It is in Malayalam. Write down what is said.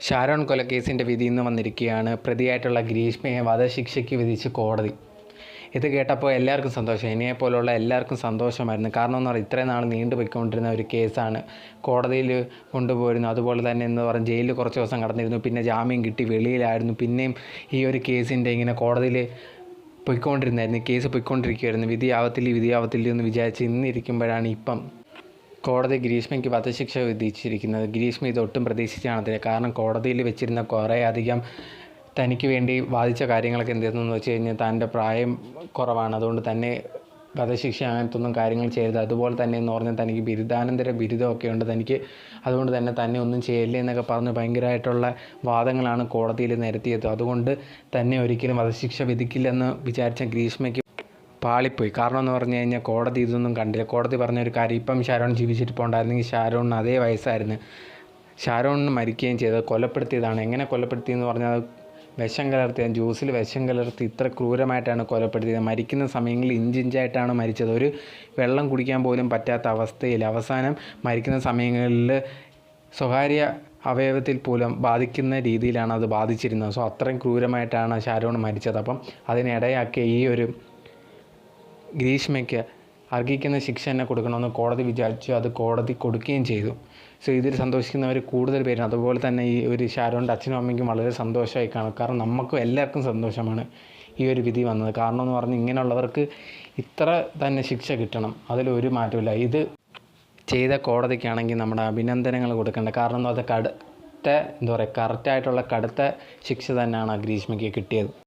ഷാരോൺ കൊലക്കേസിന്റെ വിധി ഇന്ന് വന്നിരിക്കുകയാണ് പ്രതിയായിട്ടുള്ള ഗ്രീഷ്മയെ വധശിക്ഷയ്ക്ക് വിധിച്ച് കോടതി. ഇത് കേട്ടപ്പോൾ എല്ലാവർക്കും സന്തോഷം. എന്നെപ്പോലുള്ള എല്ലാവർക്കും സന്തോഷമായിരുന്നു. കാരണം എന്ന് പറഞ്ഞാൽ ഇത്രയും നാൾ നീണ്ടു പോയിക്കൊണ്ടിരുന്ന ഒരു കേസാണ് കോടതിയിൽ കൊണ്ടുപോയിരുന്നു അതുപോലെ തന്നെ എന്ന് പറഞ്ഞാൽ ജയിലിൽ കുറച്ച് ദിവസം കടന്നിരുന്നു. പിന്നെ ജാമ്യം കിട്ടി വെളിയിലായിരുന്നു. പിന്നെയും ഈ ഒരു കേസിന്റെ ഇങ്ങനെ കോടതിയിൽ പൊയ്ക്കൊണ്ടിരുന്നായിരുന്നു. കേസ് പൊയ്ക്കൊണ്ടിരിക്കുകയായിരുന്നു. വിധിയാവത്തില്ല വിധിയാവത്തില്ല എന്ന് വിചാരിച്ച് ഇന്നിരിക്കുമ്പോഴാണ് ഇപ്പം കോടതി ഗ്രീഷ്മയ്ക്ക് വധശിക്ഷ വിധിച്ചിരിക്കുന്നത്. ഗ്രീഷ്മ ഇത് ഒട്ടും പ്രതീക്ഷിച്ചാണതില്ല കാരണം കോടതിയിൽ വെച്ചിരുന്ന കുറേ അധികം തനിക്ക് വേണ്ടി വാദിച്ച കാര്യങ്ങളൊക്കെ എന്തെന്ന് വെച്ച് കഴിഞ്ഞാൽ തന്റെ പ്രായം കുറവാണ്. അതുകൊണ്ട് തന്നെ വധശിക്ഷ അങ്ങനത്തെ ഒന്നും കാര്യങ്ങൾ ചെയ്യരുത്. അതുപോലെ തന്നെ എന്ന് പറഞ്ഞാൽ തനിക്ക് ബിരുദാനന്തര ബിരുദമൊക്കെ ഉണ്ട്. തനിക്ക് അതുകൊണ്ട് തന്നെ തന്നെ ഒന്നും ചെയ്യില്ല എന്നൊക്കെ പറഞ്ഞ് ഭയങ്കരമായിട്ടുള്ള വാദങ്ങളാണ് കോടതിയിൽ നിരത്തിയത്. അതുകൊണ്ട് തന്നെ ഒരിക്കലും വധശിക്ഷ വിധിക്കില്ലെന്ന് വിചാരിച്ച ഗ്രീഷ്മയ്ക്ക് പാളിപ്പോയി. കാരണം എന്ന് പറഞ്ഞു കഴിഞ്ഞാൽ കോടതി ഇതൊന്നും കണ്ടില്ല. കോടതി പറഞ്ഞ ഒരു കാര്യം ഇപ്പം ഷാരോൺ ജീവിച്ചിട്ട് പോകണ്ടായിരുന്നെങ്കിൽ ഷാരോണിന് അതേ വയസ്സായിരുന്നു. ഷാരോണിന് മരിക്കുകയും ചെയ്തത് കൊലപ്പെടുത്തിയതാണ്. എങ്ങനെ കൊലപ്പെടുത്തിയെന്ന് പറഞ്ഞാൽ വിഷം കലർത്തിയ ജ്യൂസിൽ വിഷം കലർത്തി ഇത്ര ക്രൂരമായിട്ടാണ് കൊലപ്പെടുത്തിയത്. മരിക്കുന്ന സമയങ്ങളിൽ ഇഞ്ചിഞ്ചായിട്ടാണ് മരിച്ചത്. ഒരു വെള്ളം കുടിക്കാൻ പോലും പറ്റാത്ത അവസ്ഥയിൽ അവസാനം മരിക്കുന്ന സമയങ്ങളിൽ സ്വകാര്യ അവയവത്തിൽ പോലും ബാധിക്കുന്ന രീതിയിലാണ് അത് ബാധിച്ചിരുന്നത്. സോ അത്രയും ക്രൂരമായിട്ടാണ് ഷാരോൺ മരിച്ചത്. അപ്പം അതിനിടയാക്കിയ ഈ ഒരു ഗ്രീഷ്മയ്ക്ക് അർഹിക്കുന്ന ശിക്ഷ തന്നെ കൊടുക്കണമെന്ന് കോടതി വിചാരിച്ചു അത് കോടതി കൊടുക്കുകയും ചെയ്തു. സോ ഇതിൽ സന്തോഷിക്കുന്നവർ കൂടുതൽ പേരാണ്. അതുപോലെ തന്നെ ഈ ഒരു ഷാരോണിന്റെ അച്ഛനും അമ്മയ്ക്കും വളരെ സന്തോഷമായി കാണും. കാരണം നമുക്കും എല്ലാവർക്കും സന്തോഷമാണ് ഈ ഒരു വിധി വന്നത്. കാരണം എന്ന് പറഞ്ഞാൽ ഇങ്ങനെയുള്ളവർക്ക് ഇത്ര തന്നെ ശിക്ഷ കിട്ടണം. അതിലൊരു മാറ്റമില്ല ഇത് ചെയ്ത കോടതിക്കാണെങ്കിൽ നമ്മുടെ അഭിനന്ദനങ്ങൾ കൊടുക്കേണ്ട. കാരണം എന്ന് പറഞ്ഞാൽ കടുത്ത എന്താ പറയുക കറക്റ്റായിട്ടുള്ള കടുത്ത ശിക്ഷ തന്നെയാണ് ഗ്രീഷ്മയ്ക്ക് കിട്ടിയത്.